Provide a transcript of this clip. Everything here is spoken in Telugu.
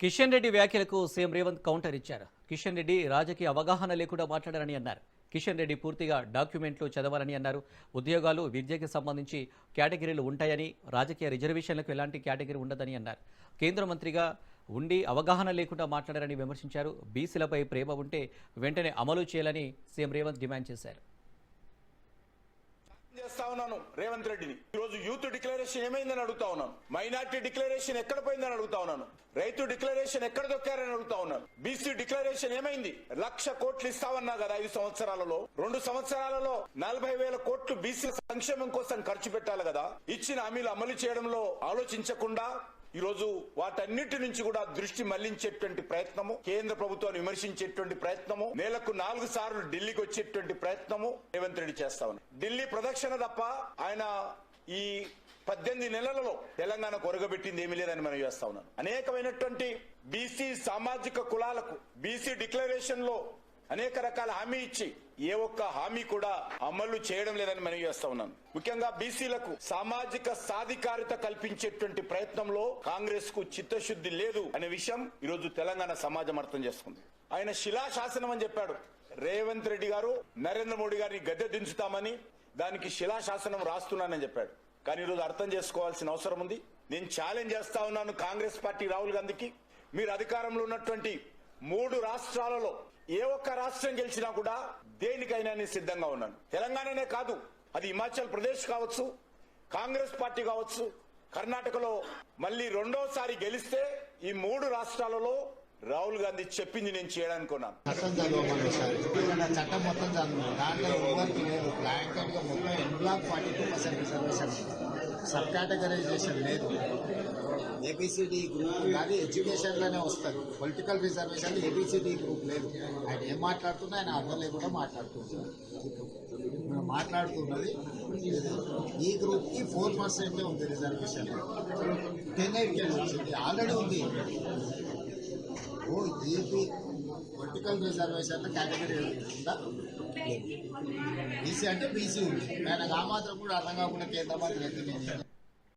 కిషన్ రెడ్డి వ్యాఖ్యలకు సీఎం రేవంత్ కౌంటర్ ఇచ్చారు. కిషన్ రెడ్డి రాజకీయ అవగాహన లేకుండా మాట్లాడారని అన్నారు. కిషన్ రెడ్డి పూర్తిగా డాక్యుమెంట్లు చదవాలని అన్నారు. ఉద్యోగాలు విద్యకి సంబంధించి కేటగిరీలు ఉంటాయని రాజకీయ రిజర్వేషన్లకు ఎలాంటి కేటగిరీ ఉండదని అన్నారు. కేంద్ర మంత్రిగా ఉండి అవగాహన లేకుండా మాట్లాడారని విమర్శించారు. బీసీలపై ప్రేమ ఉంటే వెంటనే అమలు చేయాలని సీఎం రేవంత్ డిమాండ్ చేశారు. చేస్తా ఉన్నాను రేవంత్ రెడ్డిని. ఈ రోజు యూత్ డిక్లరేషన్ ఏమైందని అడుగుతా ఉన్నాను. మైనార్టీ డిక్లరేషన్ ఎక్కడ పోయిందని అడుగుతా ఉన్నాను. రైతు డిక్లరేషన్ ఎక్కడ దొక్కారని అడుగుతా ఉన్నాను. బీసీ డిక్లరేషన్ ఏమైంది? లక్ష కోట్లు ఇస్తామన్నా కదా ఐదు సంవత్సరాలలో? రెండు సంవత్సరాలలో నలభై వేల కోట్లు బీసీ సంక్షేమం కోసం ఖర్చు పెట్టాలి కదా? ఇచ్చిన హామీలు అమలు చేయడంలో ఆలోచించకుండా ఈరోజు వాటన్నిటి నుంచి కూడా దృష్టి మళ్ళించేటువంటి ప్రయత్నము కేంద్ర ప్రభుత్వాన్ని విమర్శించేటువంటి ప్రయత్నము నెలకు నాలుగు సార్లు ఢిల్లీకి వచ్చేటువంటి ప్రయత్నము రేవంత్ రెడ్డి చేస్తా ఢిల్లీ ప్రదక్షిణ తప్ప ఆయన ఈ పద్దెనిమిది నెలలలో తెలంగాణ కొరగబెట్టింది ఏమీ లేదని మనం చేస్తా ఉన్నాను అనేకమైనటువంటి బీసీ సామాజిక కులాలకు బీసీ డిక్లరేషన్లో అనేక రకాల హామీ ఇచ్చి ఏ ఒక్క హామీ కూడా అమలు చేయడం లేదని మనం చేస్తా ఉన్నాను ముఖ్యంగా బీసీలకు సామాజిక సాధికారిత కల్పించేటువంటి ప్రయత్నంలో కాంగ్రెస్కు చిత్తశుద్ధి లేదు అనే విషయం ఈరోజు తెలంగాణ సమాజం అర్థం చేసుకుంది. ఆయన శిలాశాసనం అని చెప్పాడు. రేవంత్ రెడ్డి గారు నరేంద్ర మోడీ గారిని గద్దె దించుతామని దానికి శిలాశాసనం రాస్తున్నానని చెప్పాడు. కానీ ఈరోజు అర్థం చేసుకోవాల్సిన అవసరం ఉంది. నేను ఛాలెంజ్ చేస్తా ఉన్నాను కాంగ్రెస్ పార్టీ రాహుల్ గాంధీకి. మీరు అధికారంలో ఉన్నటువంటి మూడు రాష్ట్రాలలో ఏ ఒక్క రాష్ట్రం గెలిచినా కూడా దేనికైనా నేను సిద్ధంగా ఉన్నాను. తెలంగాణనే కాదు అది హిమాచల్ ప్రదేశ్ కావచ్చు కాంగ్రెస్ పార్టీ కావచ్చు కర్ణాటకలో మళ్ళీ రెండోసారి గెలిస్తే ఈ మూడు రాష్ట్రాలలో రాహుల్ గాంధీ చెప్పింది నేను చేయాలనుకున్నాను చట్టం మొత్తం దాంట్లో లేదు. సబ్ కేటగరైజేషన్ లేదు A B C D group కానీ ఎడ్యుకేషన్లోనే వస్తారు పొలిటికల్ రిజర్వేషన్ ఏబిసిడి గ్రూప్ లేదు. ఆయన ఏం మాట్లాడుతున్నా ఆయన అర్థం లేకుండా మాట్లాడుతున్నారు. మనం మాట్లాడుతున్నది ఈ గ్రూప్కి ఫోర్ పర్సెంటే ఉంది రిజర్వేషన్. టెన్ ఎయిట్ వచ్చింది. ఆల్రెడీ ఉంది. ఓ ఏపీ వర్టికల్ రిజర్వేషన్ కేటగిరీ ఉందా? బీసీ అంటే బీసీ ఉంది. ఆయన ఆ మాత్రం కూడా అర్థం కాకుండా కేంద్ర మంత్రి